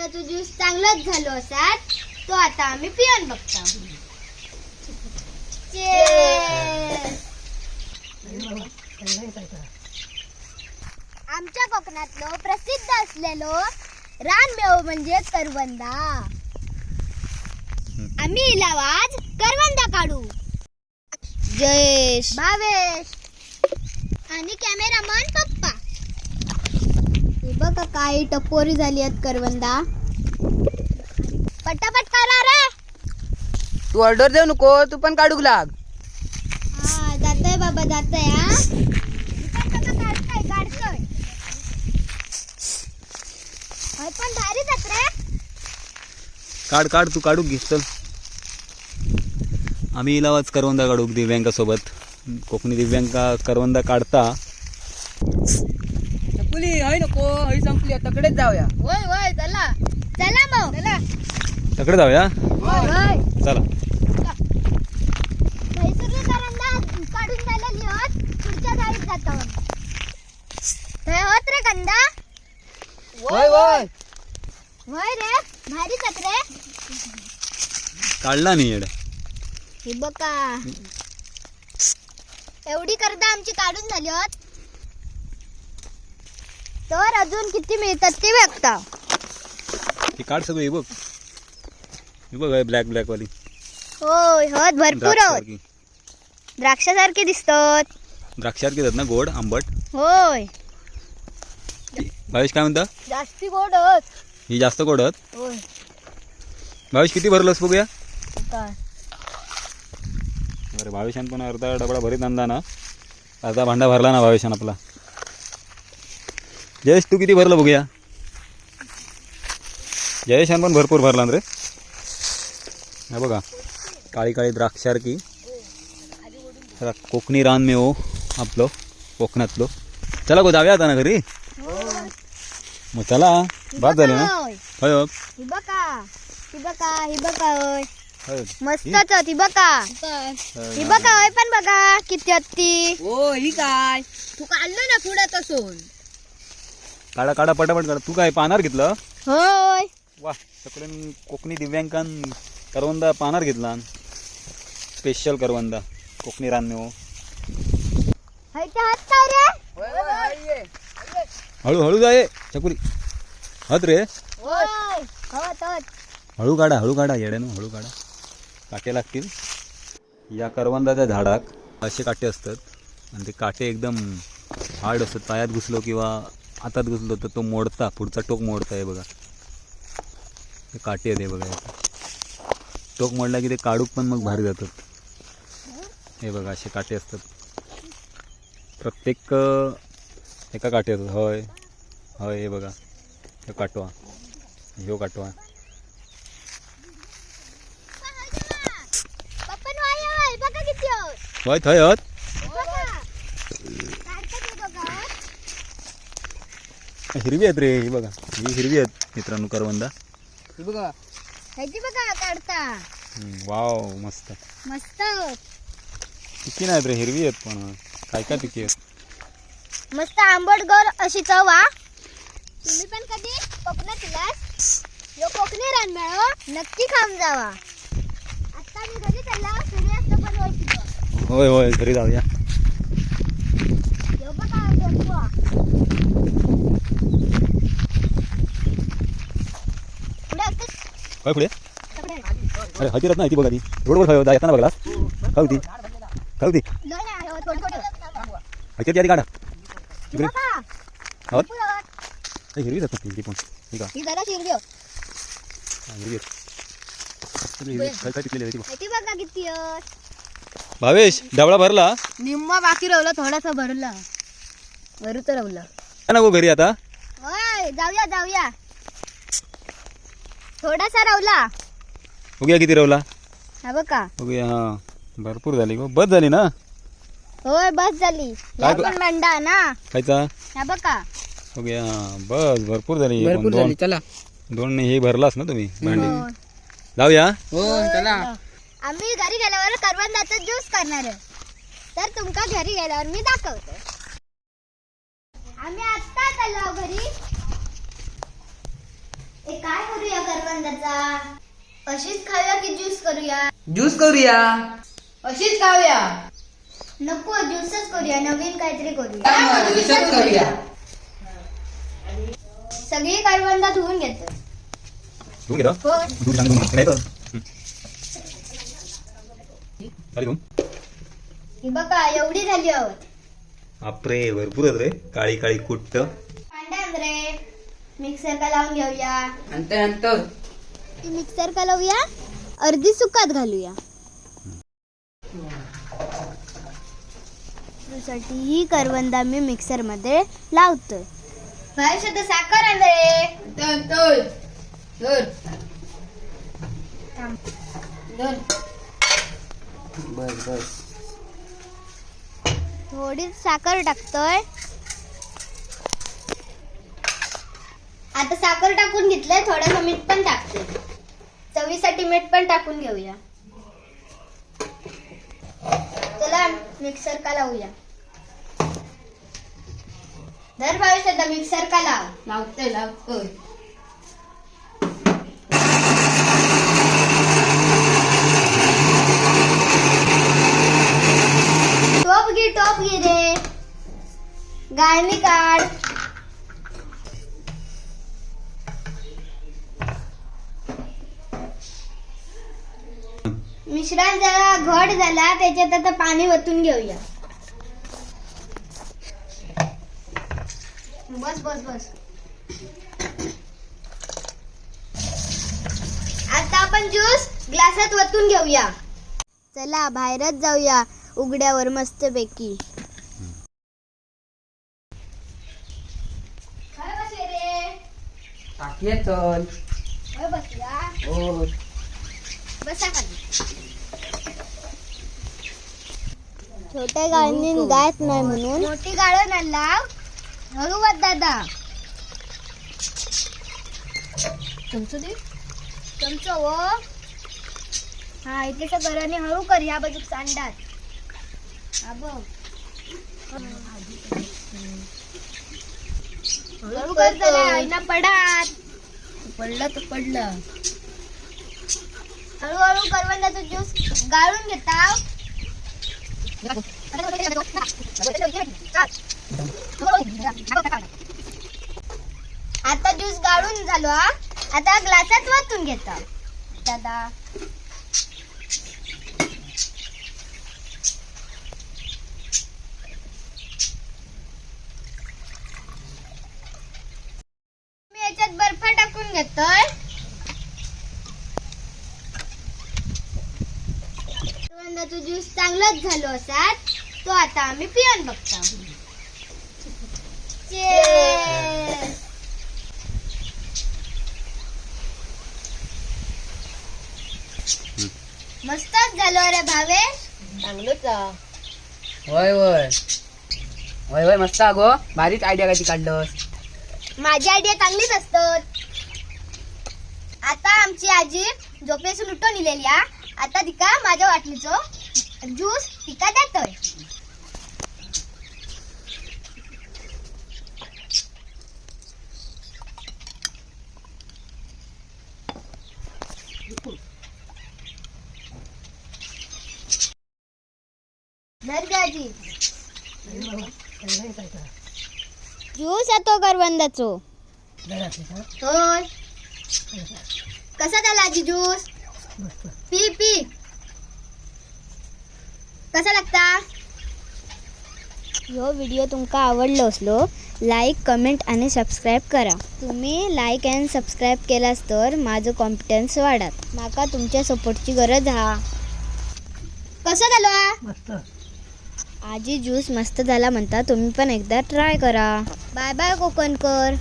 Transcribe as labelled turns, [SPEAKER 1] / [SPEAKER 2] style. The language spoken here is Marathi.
[SPEAKER 1] करवंदाचा ज्यूस चांगलाच झालो असात तो आता आम्ही पिऊन बघतो! आमच्या कोकणातलो प्रसिद्ध असलेलो रानमेव म्हणजे करवंदा. आम्ही इलावाज करवंदा काढू. जयेश भावेश. आणि कॅमेरामन पप्पा. बघा काय टपोरी झाली आहेत करवंदा. पटापट करा रे.
[SPEAKER 2] तू ऑर्डर देऊ नको तू पण काढूक लाग.
[SPEAKER 1] हा जातोय बाबा जातोय हा. इकडं बघा, काढतोय काढतोय होय, पण भारी जात रे.
[SPEAKER 3] काढ काढ तू काढूक घे चल. आम्ही इलावाच करवंदा काढूक दिव्यांकासोबत कोकणी दिव्यांका करवंदा काढता.
[SPEAKER 2] चकुली हय नको हय संपली आता कडेच जाऊया.
[SPEAKER 1] होय होय चला. चला मग. चला.
[SPEAKER 3] तकडे जाऊया?
[SPEAKER 1] होय
[SPEAKER 3] चला.
[SPEAKER 1] म्हैसूरला करवंदा काढून झालेली होत पुढच्या गाडीत जातो होय होत रे कंदा.
[SPEAKER 2] होय होय.
[SPEAKER 1] होय रे भारी रे.
[SPEAKER 3] काढला नाही येड
[SPEAKER 1] हे बघा. एवढी करदा आमची काढून झाली होत. तर अजून किती मिळतात ते बघता.
[SPEAKER 3] ती काढ सगळं हे बघ. हे बघ ब्लॅक ब्लॅक वाली.
[SPEAKER 1] होय होत भरपूर
[SPEAKER 3] द्राक्षासारखी
[SPEAKER 1] द्राक्षासारखे दिसतात.
[SPEAKER 3] द्राक्षासारखी आहेत ना गोड आंबट.
[SPEAKER 1] होय.
[SPEAKER 3] भावेश काय म्हणता?
[SPEAKER 1] जास्ती गोड
[SPEAKER 3] ही जास्त गोड आहेत?
[SPEAKER 1] होय.
[SPEAKER 3] भावेश किती भरलंस बघूया?
[SPEAKER 1] काय
[SPEAKER 3] बरं भावेशान पण अर्धा डबडा भरीत आणला ना. अर्धा भांडा भरला ना भावेशान आपला. जयेश तू किती भरलं बघूया? जयेशान पण भरपूर भरला ना रे. हा बघा काळी काळी द्राक्षारकी. जरा कोकणी रान मे हो आपलं कोकणातलो. चला गो जाऊया आता ना घरी. मग चला बाद झाले ना?
[SPEAKER 1] होय.
[SPEAKER 3] हो.
[SPEAKER 1] ही बघा ही बघा ही बघा होय.
[SPEAKER 3] होय.
[SPEAKER 1] मस्तच होत ही बघा. ही बघा होय पण बघा किती
[SPEAKER 2] ओ ही काय? तू काढलं ना पुढे तसून.
[SPEAKER 3] काढा काढा पटापट काढा. तू काय पानार घेतलं?
[SPEAKER 1] होय.
[SPEAKER 3] वा सगळ्यां कोकणी दिव्यांकान करवंदा पानार घेतला. स्पेशल करवंदा कोकणी रानमेव
[SPEAKER 1] हाय ते हात काय रे.
[SPEAKER 3] हळू जाय चकुरी हत रे. हळू काढा हळू काढा येड्यानं हळू काढा. काटे लागतील. या करवंदाच्या झाडाक असे काटे असतात. आणि ते काटे एकदम हार्ड असतात. पायात घुसलो किंवा हातात घुसलो तर तो मोडता पुढचा टोक मोडता आहे बघा. हे काटे आहेत हे बघा. टोक मोडला की ते काढूक पण मग भारी जातात. हे बघा असे काटे असतात. प्रत्येक एका काटे असतात. होय होय हे बघा. हे काटवा. ह्यो काटवा.
[SPEAKER 1] वाय
[SPEAKER 3] थंय हत
[SPEAKER 1] बघा काढतात हे बघा
[SPEAKER 3] हिरवी आहेत रे ही बघा. ही हिरवी आहेत मित्रांनो करवंदा.
[SPEAKER 2] हे बघा.
[SPEAKER 1] ह्याची बघा काढता.
[SPEAKER 3] हम्म, वाव मस्त.
[SPEAKER 1] मस्त.
[SPEAKER 3] पिकी नाहीत रे हिरवी आहेत पण. काय काय पिकी आहेत?
[SPEAKER 1] मस्त आंबट गोड अशी चव हा. तुम्ही पण कधी कोकणात इलास यो कोकणी रान मिळो नक्की खाऊन जावा. आता मी घरी चालला सूर्यास्त पण
[SPEAKER 3] होय होय घरी जाऊया
[SPEAKER 1] यो बघा टेम्पो हा. पुढे असतेच
[SPEAKER 3] काय पुढे. अरे हतीरात नाही ती बघा ती. रोडवर खाऊ येताना बघला खाऊ ती. खाऊ ती.
[SPEAKER 1] हो.
[SPEAKER 3] हतीर आधी काढा.
[SPEAKER 1] ही पुढं.
[SPEAKER 3] काय हिरवी जात ती पण. ठीक आहे
[SPEAKER 1] ही हो.
[SPEAKER 3] हा, हिरवी. भावेश डबळा भरला?
[SPEAKER 2] निम्मा बाकी राहिला
[SPEAKER 1] थोडासा भरला.
[SPEAKER 2] वरू तर राहिला
[SPEAKER 3] काय नको घरी आता?
[SPEAKER 1] जाऊया जाऊया. थोडासा रावला.
[SPEAKER 3] बघूया किती रवला.
[SPEAKER 1] हा बघा
[SPEAKER 3] बघूया हा. भरपूर झाली गो. बस झाली ना?
[SPEAKER 1] होय बस झाली.
[SPEAKER 3] काय
[SPEAKER 1] या
[SPEAKER 3] ब-
[SPEAKER 1] पण मंडा ना.
[SPEAKER 3] खायचा?
[SPEAKER 1] हा बघा
[SPEAKER 3] बघूया हा. बस भरपूर झाली.
[SPEAKER 2] भरपूर
[SPEAKER 3] दोन
[SPEAKER 2] झाली. चला.
[SPEAKER 3] दोन हे भरलास ना तुम्ही भांडी?
[SPEAKER 1] होय.
[SPEAKER 3] लावूया?
[SPEAKER 2] हो चला.
[SPEAKER 1] आम्ही घरी गेल्यावर करवंदाचा ज्यूस करणार आहे. तर तुमका घरी गेल्यावर मी दाखवते. आम्ही आत्ता आलो घरी. ए काय करूया करवंदाचा? अशीच खाऊया की ज्यूस करूया?
[SPEAKER 2] ज्यूस करूया.
[SPEAKER 4] अशीच खाऊया.
[SPEAKER 1] नको ज्यूसच करूया नवीन काहीतरी करूया.
[SPEAKER 2] ज्यूसच करूया.
[SPEAKER 1] सगळी करवंदा धुवून घेतो. हो.
[SPEAKER 3] नाही तर?
[SPEAKER 1] ही बघा एवढी झाली आहोत.
[SPEAKER 3] बापरे भरपूरच रे. काळी काळी कुट्ट
[SPEAKER 1] रे मिक्सर का लावून घेऊया? मिक्सर का लावूया? अर्धी सुकात घालूया. साठी ही करवंदा मी मिक्सरमध्ये लावतोय. भाई साखर
[SPEAKER 4] धर. धर.
[SPEAKER 2] बस बस
[SPEAKER 1] थोडी साखर टाकतोय. आता साखर टाकून घेतलंय थोडंसं मीठ पण टाकते. चवीसाठी मीठ पण टाकून घेऊया. चला मिक्सर का लावूया. धर भावी सध्या मिक्सर का लाव.
[SPEAKER 4] लावतोय लावतोय
[SPEAKER 1] टोप घे टोप घे रे. गाळणी काढ. मिश्रण जरा घट झाला त्याच्यात आता पाणी वतून घेऊया. बस बस बस. आता आपण ज्यूस ग्लासात वतून घेऊया. चला बाहेरच जाऊया उघड्यावर मस्त पैकी
[SPEAKER 2] टाकूया चल. हो.
[SPEAKER 1] बसा खाली. छोट्या गाळणी गायत नाही म्हणून. मोठी गाळण आणला हळू वाद दादा.
[SPEAKER 4] तुमचं दे.
[SPEAKER 1] चमचो हो. हा इथे घराने हळू कर ह्या बाजूक सांडात. हा बघ हळू कर जरा पडात
[SPEAKER 4] पडलं तर पडलं.
[SPEAKER 1] हळूहळू करवंदाचा ज्यूस गाळून घेता आता ज्यूस गाळून झालो हा. आता ग्लासात वाचून घेता. दादा. मी याच्यात बर्फ टाकून घेतोय. करवंदाचा ज्यूस चांगलाच झालो असात तो आता आम्ही पिऊन बघता. मस्तच झालो रे भावे
[SPEAKER 4] चांगलंच.
[SPEAKER 2] होय होय. होय होय मस्त अगो. भारीच आयडिया काय ती काढलंस.
[SPEAKER 1] माझी आयडिया चांगलीच असतात. आता आमची आजी झोपेसून उठून इलेली हा. आता तिका माझ्या वाटणीचो ज्यूस तिका देतोय. ज्यूस येतो करवंदाचो होय. कसा झाला आजी ज्यूस? P P. कसा लागता? ह्यो व्हिडिओ तुमका आवडलो असलो लाईक कमेंट आणि सबस्क्राईब करा. तुम्ही लाईक अँड सबस्क्राईब केलास तर माझं कॉन्फिडन्स वाढत माका तुमच्या सपोर्टची गरज हा. कसं झालो? हा? आजी ज्यूस मस्त झाला म्हणता तुम्ही पण एकदा ट्राय करा. Bye bye कोकणकर.